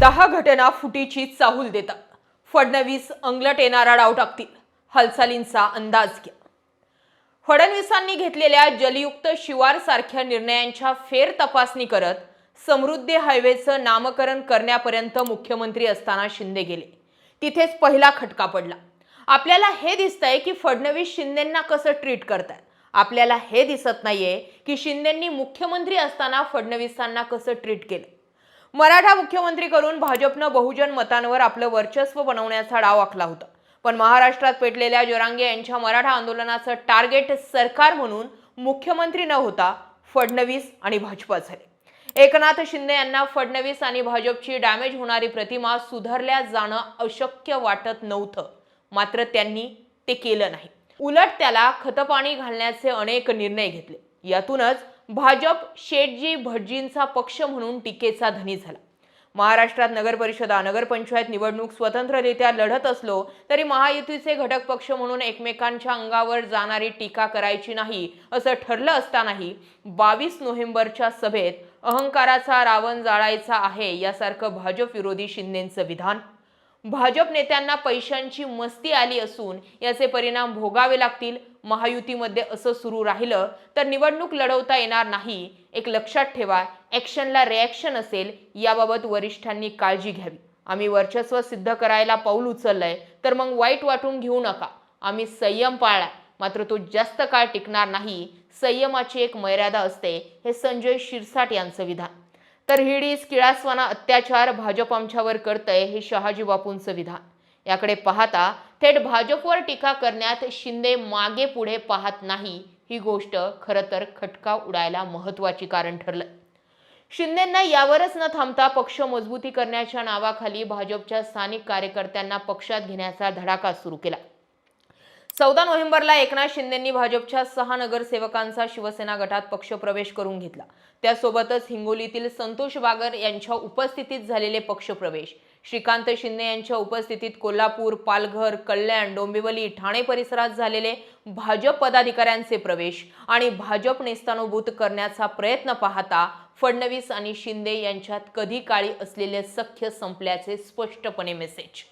दहा घटना फुटीची चाहूल देतात. फडणवीस अंगलट येणारा डाव टाकतील. हालचालींचा अंदाज घ्या. फडणवीसांनी घेतलेल्या जलयुक्त शिवार सारख्या निर्णयांच्या फेर तपासणी करत समृद्धी हायवेचं नामकरण करण्यापर्यंत मुख्यमंत्री असताना शिंदे गेले. तिथेच पहिला खटका पडला. आपल्याला हे दिसतंय की फडणवीस शिंदेंना कसं ट्रीट करतात. आपल्याला हे दिसत नाहीये की शिंदेंनी मुख्यमंत्री असताना फडणवीसांना कसं ट्रीट केलं. मराठा मुख्यमंत्री करून भाजपनं बहुजन मतांवर आपलं वर्चस्व बनवण्याचा डाव आखला होता. पण महाराष्ट्रात पेटलेल्या जोरांगे यांच्या मराठा आंदोलनाचं टार्गेट सरकार म्हणून मुख्यमंत्री न होता फडणवीस आणि भाजपा झाले. एकनाथ शिंदे यांना फडणवीस आणि भाजपची डॅमेज होणारी प्रतिमा सुधारल्या जाणं अशक्य वाटत नव्हतं. मात्र त्यांनी ते केलं नाही. उलट त्याला खतपाणी घालण्याचे अनेक निर्णय घेतले. यातूनच भाजप शेटजी भटजींचा पक्ष म्हणून टीकेचा धनी झाला. महाराष्ट्रात नगरपरिषदा नगरपंचायत निवडणूक स्वतंत्ररित्या लढत असलो तरी महायुतीचे घटक पक्ष म्हणून एकमेकांच्या अंगावर जाणारी टीका करायची नाही असं ठरलं असतानाही बावीस नोव्हेंबरच्या सभेत अहंकाराचा रावण जाळायचा आहे यासारखं भाजप विरोधी शिंदेचं विधान भाजप नेत्यांना पैशांची मस्ती आली असून याचे परिणाम भोगावे लागतील. महायुतीमध्ये असं सुरू राहिलं तर निवडणूक लढवता येणार नाही. एक लक्षात ठेवा ॲक्शनला रिॲक्शन असेल याबाबत वरिष्ठांनी काळजी घ्यावी. आम्ही वर्चस्व सिद्ध करायला पाऊल उचललंय तर मग वाईट वाटून घेऊ नका. आम्ही संयम पाळलाय मात्र तो जास्त काळ टिकणार नाही. संयमाची एक मर्यादा असते हे संजय शिरसाट यांचं विधान. तर हिडीस किळास्वाना अत्याचार भाजप आमच्यावर करतंय हे शहाजी बापूंचं विधान. याकडे पाहता थेट भाजपवर टीका करण्यात शिंदे मागे पुढे पाहत नाही ही गोष्ट खरं तर खटका उडायला महत्वाची कारण ठरलं शिंदेंना यावरच न थांबता पक्ष मजबूती करण्याच्या नावाखाली भाजपच्या स्थानिक कार्यकर्त्यांना पक्षात घेण्याचा धडाका सुरू केला. चौदा नोव्हेंबरला एकनाथ शिंदेंनी भाजपच्या सहा नगरसेवकांचा शिवसेना गटात पक्षप्रवेश करून घेतला. त्यासोबतच हिंगोलीतील संतोष बागर यांच्या उपस्थितीत झालेले पक्षप्रवेश. श्रीकांत शिंदे यांच्या उपस्थितीत कोल्हापूर पालघर कल्याण डोंबिवली ठाणे परिसरात झालेले भाजप पदाधिकाऱ्यांचे प्रवेश आणि भाजप नेस्तानुभूत करण्याचा प्रयत्न पाहता फडणवीस आणि शिंदे यांच्यात कधी काळी असलेले सख्य संपल्याचे स्पष्टपणे मेसेज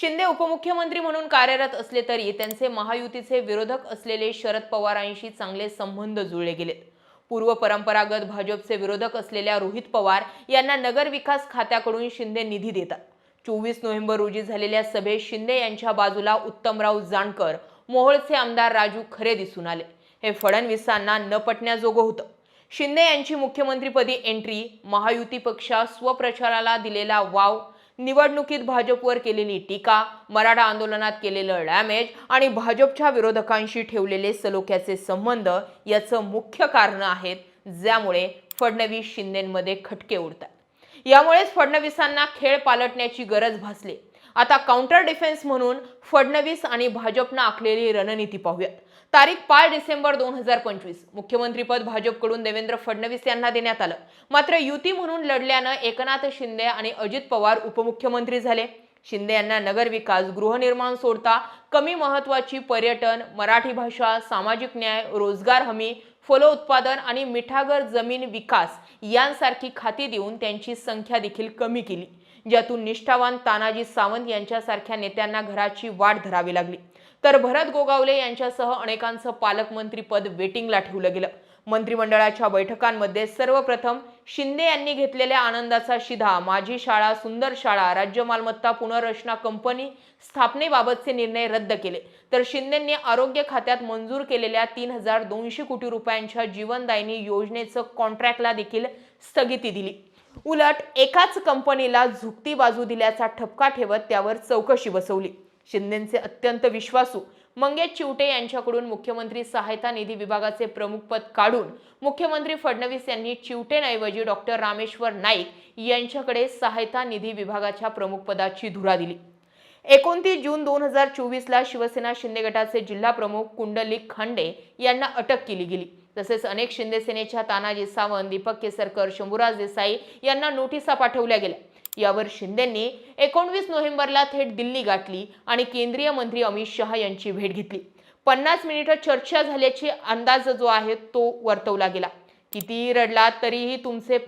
शिंदे उपमुख्यमंत्री म्हणून कार्यरत असले तरी त्यांचे महायुतीचे विरोधक असलेले शरद पवारांशी चांगले संबंध जुळले गेलेत. पूर्व परंपरागत भाजपचे विरोधक असलेल्या रोहित पवार यांना नगर विकास खात्याकडून शिंदे निधी देतात. चोवीस नोव्हेंबर रोजी झालेल्या सभेत शिंदे यांच्या बाजूला उत्तमराव जानकर मोहोळचे आमदार राजू खरे दिसून आले. हे फडणवीसांना न पटण्याजोगं होतं. शिंदे यांची मुख्यमंत्रीपदी एंट्री महायुती पक्षा स्वप्रचाराला दिलेला वाव निवडणुकीत भाजपवर केलेली टीका मराठा आंदोलनात केलेलं डॅमेज आणि भाजपच्या विरोधकांशी ठेवलेले सलोख्याचे संबंध याचं मुख्य कारण आहेत ज्यामुळे फडणवीस शिंदेमध्ये खटके उडतात. यामुळेच फडणवीसांना खेळ पालटण्याची गरज भासली. आता काउंटर डिफेन्स म्हणून फडणवीस आणि भाजपनं आखलेली रणनीती पाहूयात. तारीख पाच डिसेंबर दोन हजार पंचवीस. मुख्यमंत्रीपद भाजपकडून देवेंद्र फडणवीस यांना देण्यात आलं. मात्र युती म्हणून लढल्यानं एकनाथ शिंदे आणि अजित पवार उपमुख्यमंत्री झाले. शिंदे यांना नगरविकास गृहनिर्माण सोडता कमी महत्वाची पर्यटन मराठी भाषा सामाजिक न्याय रोजगार हमी फलोत्पादन आणि मिठागर जमीन विकास यांसारखी खाती देऊन त्यांची संख्या देखील कमी केली. ज्यातून निष्ठावान तानाजी सावंत यांच्यासारख्या नेत्यांना घराची वाट धरावी लागली. तर भरत गोगावले यांच्यासह अनेकांचं पालकमंत्री पद वेटिंगला ठेवलं गेलं. मंत्रिमंडळाच्या बैठकांमध्ये सर्वप्रथम शिंदे यांनी घेतलेल्या आनंदाचा शिधा माझी शाळा सुंदर शाळा राज्य मालमत्ता पुनर्रचना कंपनी स्थापनेबाबतचे निर्णय रद्द केले. तर शिंदेंनी आरोग्य खात्यात मंजूर केलेल्या तीन हजार दोनशे कोटी रुपयांच्या जीवनदायिनी योजनेचं कॉन्ट्रॅक्टला देखील स्थगिती दिली. उलट एकाच कंपनीला झुकती बाजू दिल्याचा ठपका ठेवत त्यावर चौकशी बसवली. शिंदेचे अत्यंत विश्वासू मंगेश चिवटे यांच्याकडून मुख्यमंत्री सहायता निधी विभागाचे प्रमुख पद काढून मुख्यमंत्री फडणवीस यांनी चिवटेंऐवजी डॉक्टर रामेश्वर नाईक यांच्याकडे सहायता निधी विभागाच्या प्रमुखपदाची धुरा दिली. एकोणतीस जून दोन हजार चोवीसला शिवसेना शिंदे गटाचे जिल्हा प्रमुख कुंडलिक खांडे यांना अटक केली गेली. तसेच अनेक शिंदे सेनेच्या तानाजी सावंत दीपक केसरकर शंभूराज देसाई यांना नोटिसा पाठवल्या गेल्या. यावर शिंदेंनी एकोणवीस नोव्हेंबरला थेट दिल्ली गाठली आणि केंद्रीय मंत्री अमित शहा यांची भेट घेतली. पन्नास मिनिटं चर्चा झाल्याची अंदाज जो आहे तो वर्तवला गेला. कितीही रडलात तरीही तुमचे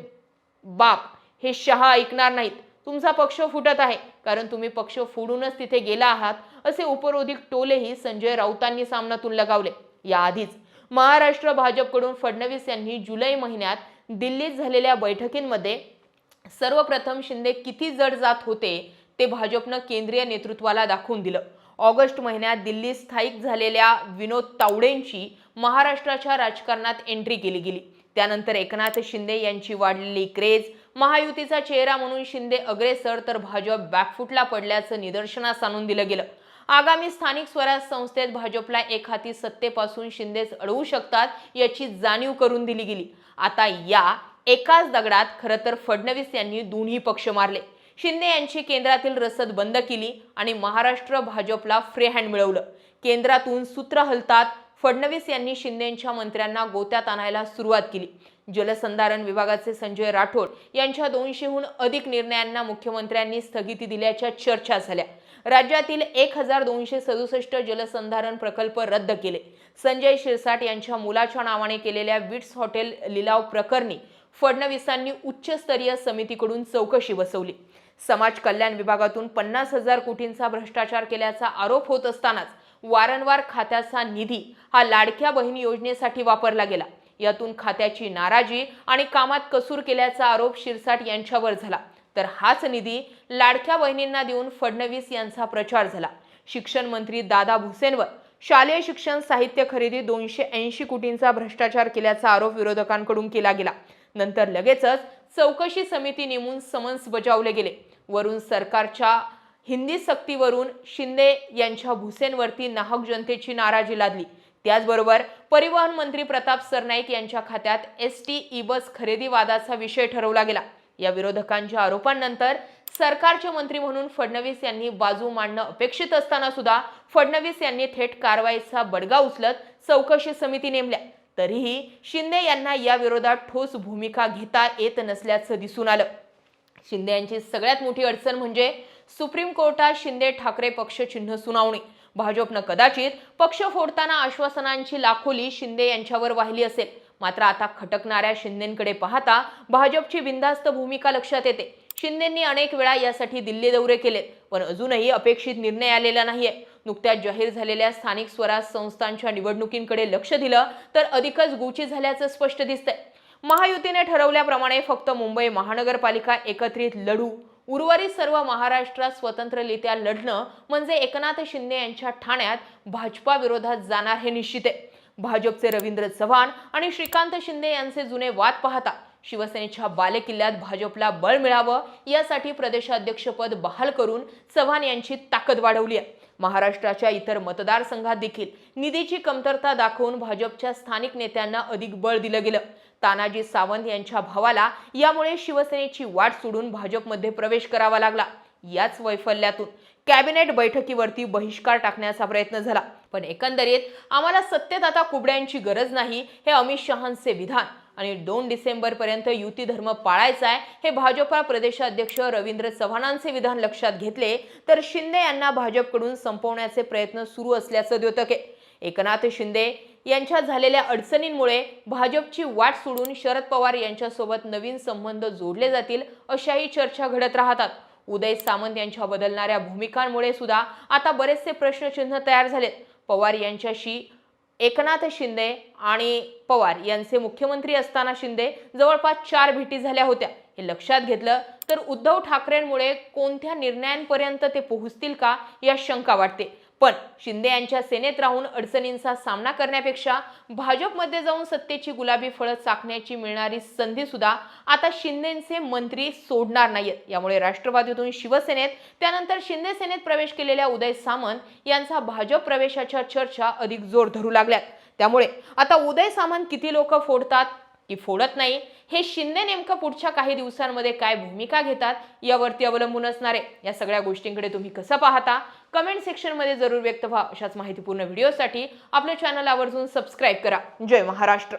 बाप हे शहा ऐकणार नाहीत. तुमचा पक्ष फुटत आहे. कारण तुम्ही पक्ष फोडूनच तिथे गेला आहात असे उपरोधिक टोलेही संजय राऊतांनी सामनातून लगावले. याआधीच महाराष्ट्र भाजपकडून फडणवीस यांनी जुलै महिन्यात दिल्लीत झालेल्या बैठकींमध्ये सर्वप्रथम शिंदे किती जड जात होते ते भाजपनं केंद्रीय नेतृत्वाला दाखवून दिलं. ऑगस्ट महिन्यात दिल्लीत स्थायिक झालेल्या विनोद तावडेंची महाराष्ट्राच्या राजकारणात एंट्री केली गेली. त्यानंतर एकनाथ शिंदे यांची वाढलेली क्रेज महायुतीचा चेहरा म्हणून शिंदे अग्रेसर तर भाजप बॅकफुटला पडल्याचं निदर्शनास आणून दिलं गेलं. आगामी स्थानिक स्वराज संस्थेत भाजपला एक हाती सत्तेपासून शिंदेच अडवू शकतात याची जाणीव करून दिली गेली. आता या एकाच दगडात खरं तर फडणवीस यांनी दोन्ही पक्ष मारले. शिंदे यांची केंद्रातील रसद बंद केली आणि महाराष्ट्र भाजपला फ्री हँड मिळवलं. केंद्रातून सूत्र हलतात फडणवीस यांनी शिंदेच्या मंत्र्यांना गोत्यात आणायला सुरुवात केली. जलसंधारण विभागाचे संजय राठोड यांच्या दोनशेहून अधिक निर्णयांना मुख्यमंत्र्यांनी स्थगिती दिल्याच्या चर्चा झाल्या. राज्यातील एक हजार दोनशे सदुसष्ट जलसंधारण प्रकल्प रद्द केले. संजय शिरसाट यांच्या मुलाच्या नावाने केलेल्या विट्स हॉटेल लिलाव प्रकरणी फडणवीसांनी उच्चस्तरीय समितीकडून चौकशी बसवली समाज कल्याण विभागातून पन्नास हजार कोटींचा भ्रष्टाचार केल्याचा आरोप होत असतानाच वारंवार खात्याचा निधी हा लाडक्या बहीण योजनेसाठी वापरला गेला. यातून खात्याची नाराजी आणि कामात कसूर केल्याचा आरोप शिरसाट यांच्यावर झाला. तर हाच निधी लाडक्या बहिणींना देऊन फडणवीस यांचा प्रचार झाला. शिक्षण मंत्री दादा भुसेंवर शालेय शिक्षण साहित्य खरेदी दोनशे ऐंशी कोटींचा भ्रष्टाचार केल्याचा आरोप विरोधकांकडून केला गेला. नंतर लगेचच चौकशी समिती नेमून समन्स बजावले गेले. वरून सरकारच्या हिंदी सक्तीवरून शिंदे यांच्या भुसेंवरती नाहक जनतेची नाराजी लादली. त्याचबरोबर परिवहन मंत्री प्रताप सरनाईक यांच्या खात्यात एस टी ई बस खरेदी वादाचा विषय ठरवला गेला. या विरोधकांच्या आरोपांनंतर सरकारचे मंत्री म्हणून फडणवीस यांनी बाजू मांडणं अपेक्षित असताना सुद्धा फडणवीस यांनी थेट कारवाईचा बडगा उचलत चौकशी समिती नेमल्या. तरीही शिंदे यांना या विरोधात ठोस भूमिका घेता येत नसल्याचं दिसून आलं. शिंदे यांची सगळ्यात मोठी अडचण म्हणजे सुप्रीम कोर्टात शिंदे ठाकरे पक्ष चिन्ह सुनावणी. भाजपनं कदाचित पक्ष फोडताना आश्वासनांची लाखोली शिंदे यांच्यावर वाहिली असेल. मात्र आता खटकणाऱ्या शिंदेकडे पाहता भाजपची बिंदास्त भूमिका लक्षात येते. शिंदेंनी अनेक वेळा यासाठी दिल्ली दौरे केलेत पण अजूनही अपेक्षित निर्णय आलेला नाहीये. नुकत्याच जाहीर झालेल्या स्थानिक स्वराज संस्थांच्या निवडणुकींकडे लक्ष दिलं तर अधिकच गुची झाल्याचं स्पष्ट दिसतंय. महायुतीने ठरवल्याप्रमाणे फक्त मुंबई महानगरपालिका एकत्रित लढू उर्वरित सर्व महाराष्ट्रात स्वतंत्ररित्या लढणं म्हणजे एकनाथ शिंदे यांच्या ठाण्यात भाजपा विरोधात जाणार हे निश्चित आहे. भाजपचे रवींद्र चव्हाण आणि श्रीकांत शिंदे यांचे जुने वाद पाहता शिवसेनेच्या बालेकिल्ल्यात भाजपला बळ मिळावं यासाठी प्रदेशाध्यक्षपद बहाल करून चव्हाण यांची ताकद वाढवली आहे. महाराष्ट्राच्या इतर मतदारसंघात देखील निधीची कमतरता दाखवून भाजपच्या स्थानिक नेत्यांना अधिक बळ दिलं गेलं. तानाजी सावंत यांच्या भावाला यामुळे शिवसेनेची वाट सोडून भाजपमध्ये प्रवेश करावा लागला. याच वैफल्यातून कॅबिनेट बैठकीवरती बहिष्कार टाकण्याचा प्रयत्न झाला. पण एकंदरीत आम्हाला सत्तेत आता कुबड्यांची गरज नाही हे अमित शहांचे विधान. आणि दोन डिसेंबर पर्यंत युती धर्म पाळायचा आहे हे भाजपा प्रदेशाध्यक्ष रवींद्र चव्हाणांचे विधान लक्षात घेतले तर शिंदे यांना भाजपकडून संपवण्याचे प्रयत्न सुरू असल्याचं द्योतक आहे. एकनाथ शिंदे यांच्या झालेल्या अडचणींमुळे भाजपची वाट सोडून शरद पवार यांच्यासोबत नवीन संबंध जोडले जातील अशाही चर्चा घडत राहतात. उदय सामंत यांच्या बदलणाऱ्या भूमिकांमुळे सुद्धा आता बरेचसे प्रश्नचिन्ह तयार झालेत. पवार यांच्याशी एकनाथ शिंदे आणि पवार यांचे मुख्यमंत्री असताना शिंदे जवळपास चार भेटी झाल्या होत्या. हे लक्षात घेतलं तर उद्धव ठाकरेंमुळे कोणत्या निर्णयांपर्यंत ते पोहोचतील का या शंका वाटते. पण शिंदे यांच्या सेनेत राहून अडचणींचा सामना करण्यापेक्षा भाजपमध्ये जाऊन सत्तेची गुलाबी फळं चाकण्याची मिळणारी संधी सुद्धा आता शिंदेचे मंत्री सोडणार नाहीत यामुळे राष्ट्रवादीतून शिवसेनेत त्यानंतर शिंदे सेनेत प्रवेश केलेल्या उदय सामंत यांचा भाजप प्रवेशाच्या चर्चा अधिक जोर धरू लागल्यात. त्यामुळे आता उदय सामंत किती लोक फोडतात? की फोडत नाही. हे शिंदे नेमकं पुढच्या काही दिवसांमध्ये काय भूमिका घेतात यावरती अवलंबून असणार आहे. या सगळ्या गोष्टींकडे तुम्ही कसं पाहता? कमेंट सेक्शनमध्ये जरूर व्यक्त व्हा. अशाच माहितीपूर्ण व्हिडिओसाठी आपल्या चॅनल आवर्जून सबस्क्राईब करा. जय महाराष्ट्र!